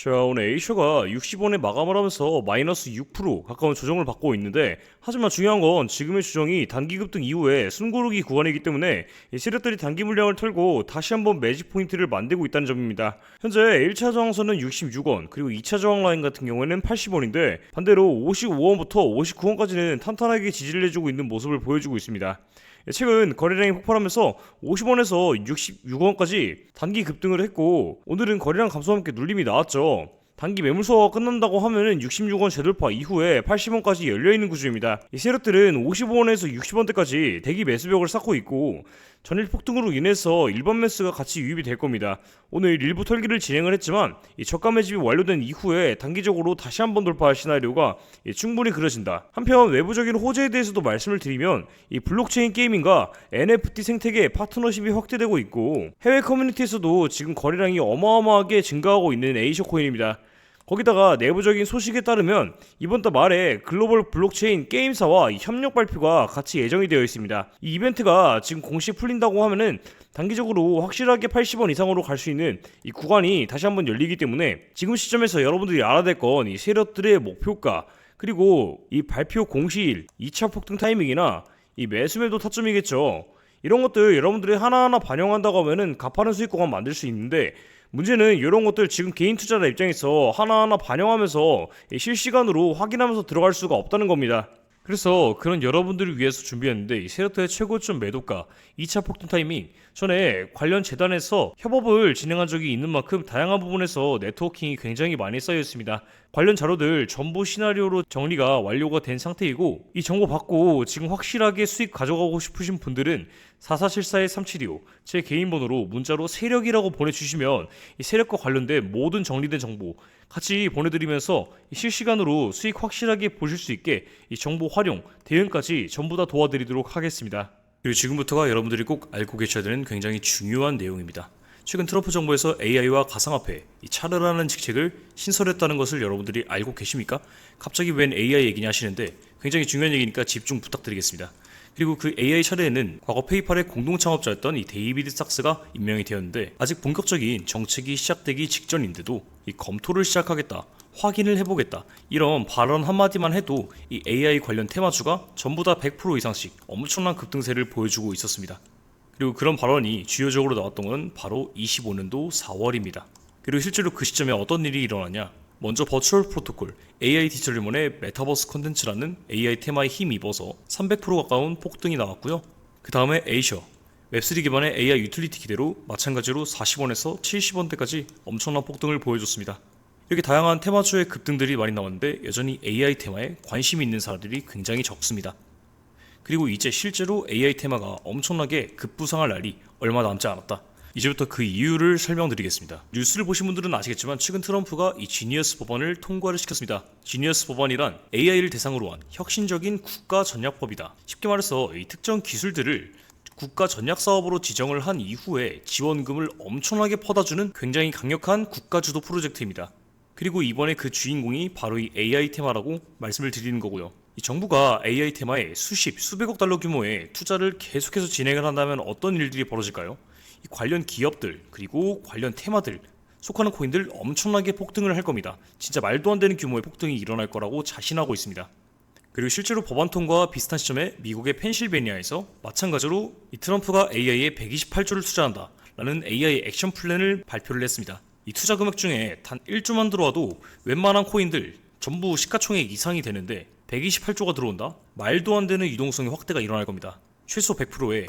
자 오늘 A쇼가 60원에 마감을 하면서 마이너스 6% 가까운 조정을 받고 있는데 하지만 중요한 건 지금의 조정이 단기 급등 이후에 숨고르기 구간이기 때문에 이 세력들이 단기 물량을 털고 다시 한번 매직 포인트를 만들고 있다는 점입니다. 현재 1차 저항선은 66원 그리고 2차 저항 라인 같은 경우에는 80원인데 반대로 55원부터 59원까지는 탄탄하게 지지를 해주고 있는 모습을 보여주고 있습니다. 최근 거래량이 폭발하면서 50원에서 66원까지 단기 급등을 했고 오늘은 거래량 감소와 함께 눌림이 나왔죠. 단기 매물소가 끝난다고 하면은 66원 재돌파 이후에 80원까지 열려있는 구조입니다. 이 세력들은 55원에서 60원대까지 대기 매수벽을 쌓고 있고 전일 폭등으로 인해서 일반 매수가 같이 유입이 될 겁니다. 오늘 일부 털기를 진행을 했지만 이 저가 매집이 완료된 이후에 단기적으로 다시 한번 돌파할 시나리오가 예, 충분히 그려진다. 한편 외부적인 호재에 대해서도 말씀을 드리면 이 블록체인 게이밍과 NFT 생태계 파트너십이 확대되고 있고 해외 커뮤니티에서도 지금 거래량이 어마어마하게 증가하고 있는 에이쇼 코인입니다. 거기다가 내부적인 소식에 따르면 이번 달 말에 글로벌 블록체인 게임사와 이 협력 발표가 같이 예정이 되어 있습니다. 이 이벤트가 지금 공식 풀린다고 하면은 단기적으로 확실하게 80원 이상으로 갈 수 있는 이 구간이 다시 한번 열리기 때문에 지금 시점에서 여러분들이 알아야 될 건 이 세력들의 목표가 그리고 이 발표 공시일 2차 폭등 타이밍이나 이 매수매도 타점이겠죠. 이런 것들 여러분들이 하나하나 반영한다고 하면은 가파른 수익 구간 만들 수 있는데 문제는 이런 것들 지금 개인 투자자 입장에서 하나하나 반영하면서 실시간으로 확인하면서 들어갈 수가 없다는 겁니다. 그래서 그런 여러분들을 위해서 준비했는데 이 세력들의 최고점 매도가 2차 폭등 타이밍 전에 관련 재단에서 협업을 진행한 적이 있는 만큼 다양한 부분에서 네트워킹이 굉장히 많이 쌓여 있습니다. 관련 자료들 전부 시나리오로 정리가 완료가 된 상태이고 이 정보 받고 지금 확실하게 수익 가져가고 싶으신 분들은 4474-3725 제 개인 번호로 문자로 세력이라고 보내주시면 이 세력과 관련된 모든 정리된 정보 같이 보내드리면서 이 실시간으로 수익 확실하게 보실 수 있게 이 정보 활용, 대응까지 전부 다 도와드리도록 하겠습니다. 그리고 지금부터가 여러분들이 꼭 알고 계셔야 되는 굉장히 중요한 내용입니다. 최근 트럼프 정부에서 AI와 가상화폐, 이 차르라는 직책을 신설했다는 것을 여러분들이 알고 계십니까? 갑자기 웬 AI 얘기냐 하시는데 굉장히 중요한 얘기니까 집중 부탁드리겠습니다. 그리고 그 AI 차례에는 과거 페이팔의 공동 창업자였던 이 데이비드 sak스가 임명이 되었는데 아직 본격적인 정책이 시작되기 직전인데도 이 검토를 시작하겠다. 확인을 해보겠다. 이런 발언 한마디만 해도 이 AI 관련 테마주가 전부 다 100% 이상씩 엄청난 급등세를 보여주고 있었습니다. 그리고 그런 발언이 주요적으로 나왔던 건 바로 25년도 4월입니다. 그리고 실제로 그 시점에 어떤 일이 일어나냐? 먼저 버추얼 프로토콜 AI 디지털리몬의 메타버스 컨텐츠라는 AI 테마에 힘입어서 300% 가까운 폭등이 나왔고요. 그 다음에 에이셔 웹3 기반의 AI 유틸리티 기대로 마찬가지로 40원에서 70원대까지 엄청난 폭등을 보여줬습니다. 이렇게 다양한 테마주의 급등들이 많이 나왔는데 여전히 AI 테마에 관심이 있는 사람들이 굉장히 적습니다. 그리고 이제 실제로 AI 테마가 엄청나게 급부상할 날이 얼마 남지 않았다. 이제부터 그 이유를 설명드리겠습니다. 뉴스를 보신 분들은 아시겠지만 최근 트럼프가 이 지니어스 법안을 통과를 시켰습니다. 지니어스 법안이란 AI를 대상으로 한 혁신적인 국가 전략법이다. 쉽게 말해서 이 특정 기술들을 국가 전략 사업으로 지정을 한 이후에 지원금을 엄청나게 퍼다주는 굉장히 강력한 국가 주도 프로젝트입니다. 그리고 이번에 그 주인공이 바로 이 AI 테마라고 말씀을 드리는 거고요. 이 정부가 AI 테마에 수십, 수백억 달러 규모의 투자를 계속해서 진행을 한다면 어떤 일들이 벌어질까요? 이 관련 기업들 그리고 관련 테마들 속하는 코인들 엄청나게 폭등을 할 겁니다. 진짜 말도 안 되는 규모의 폭등이 일어날 거라고 자신하고 있습니다. 그리고 실제로 법안 통과와 비슷한 시점에 미국의 펜실베니아에서 마찬가지로 이 트럼프가 AI에 128조를 투자한다 라는 AI 액션 플랜을 발표를 했습니다. 이 투자 금액 중에 단 1조만 들어와도 웬만한 코인들 전부 시가총액 이상이 되는데 128조가 들어온다? 말도 안 되는 유동성의 확대가 일어날 겁니다. 최소 100%에